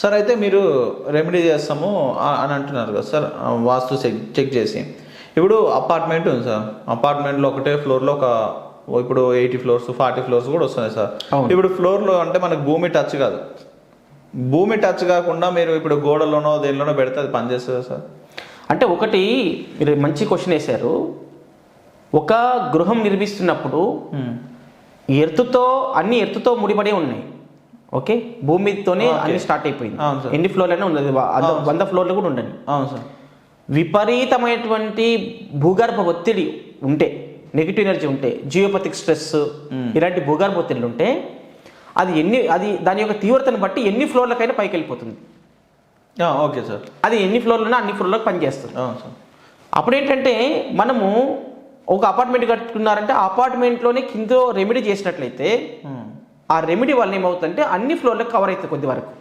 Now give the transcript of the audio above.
Sir అయితే మీరు remedy చేస్తాము అని అంటున్నారు కదా సార్ వాస్తు చెక్ చెక్ చేసి. ఇప్పుడు అపార్ట్మెంట్ ఉంది సార్. అపార్ట్మెంట్లో ఒకటే ఫ్లోర్లో ఒక ఇప్పుడు ఎయిటీ ఫ్లోర్స్ ఫార్టీ ఫ్లోర్స్ కూడా వస్తున్నాయి సార్. ఇప్పుడు ఫ్లోర్లో అంటే మనకు భూమి టచ్ కాదు. భూమి టచ్ కాకుండా మీరు ఇప్పుడు గోడలోనో దేనిలోనో పెడితే అది పనిచేస్తుంది సార్. అంటే ఒకటి మీరు మంచి క్వశ్చన్ వేశారు. ఒక గృహం నిర్మిస్తున్నప్పుడు ఎర్తుతో అన్ని ఎర్తుతో ముడిపడి ఉన్నాయి. ఓకే? భూమితోనే. అన్ని స్టార్ట్ అయిపోయింది. ఎన్ని ఫ్లోర్లైనా అద- వంద ఫ్లోర్లు కూడా ఉండని. అవును సార్. విపరీతమైనటువంటి భూగర్భ ఒత్తిడి ఉంటే నెగిటివ్ ఎనర్జీ ఉంటే జియోపతిక్ స్ట్రెస్ ఇలాంటి భూగర్భ ఒత్తిడిలు ఉంటే అది ఎన్ని అది దాని యొక్క తీవ్రతను బట్టి ఎన్ని ఫ్లోర్లకైనా పైకి వెళ్ళిపోతుంది. Okay sir. అది ఎన్ని ఫ్లోర్లున్నా అన్ని ఫ్లోర్లకు పనిచేస్తుంది. అవును సార్. అప్పుడు ఏంటంటే మనము ఒక అపార్ట్మెంట్ కట్టుకున్నారంటే ఆ అపార్ట్మెంట్లోనే కింద రెమెడీ చేసినట్లయితే. ఆ రెమెడీ వల్ల ఏమవుతుందంటే అన్ని ఫ్లోర్లకు కవర్ అవుతుంది కొద్ది వరకు.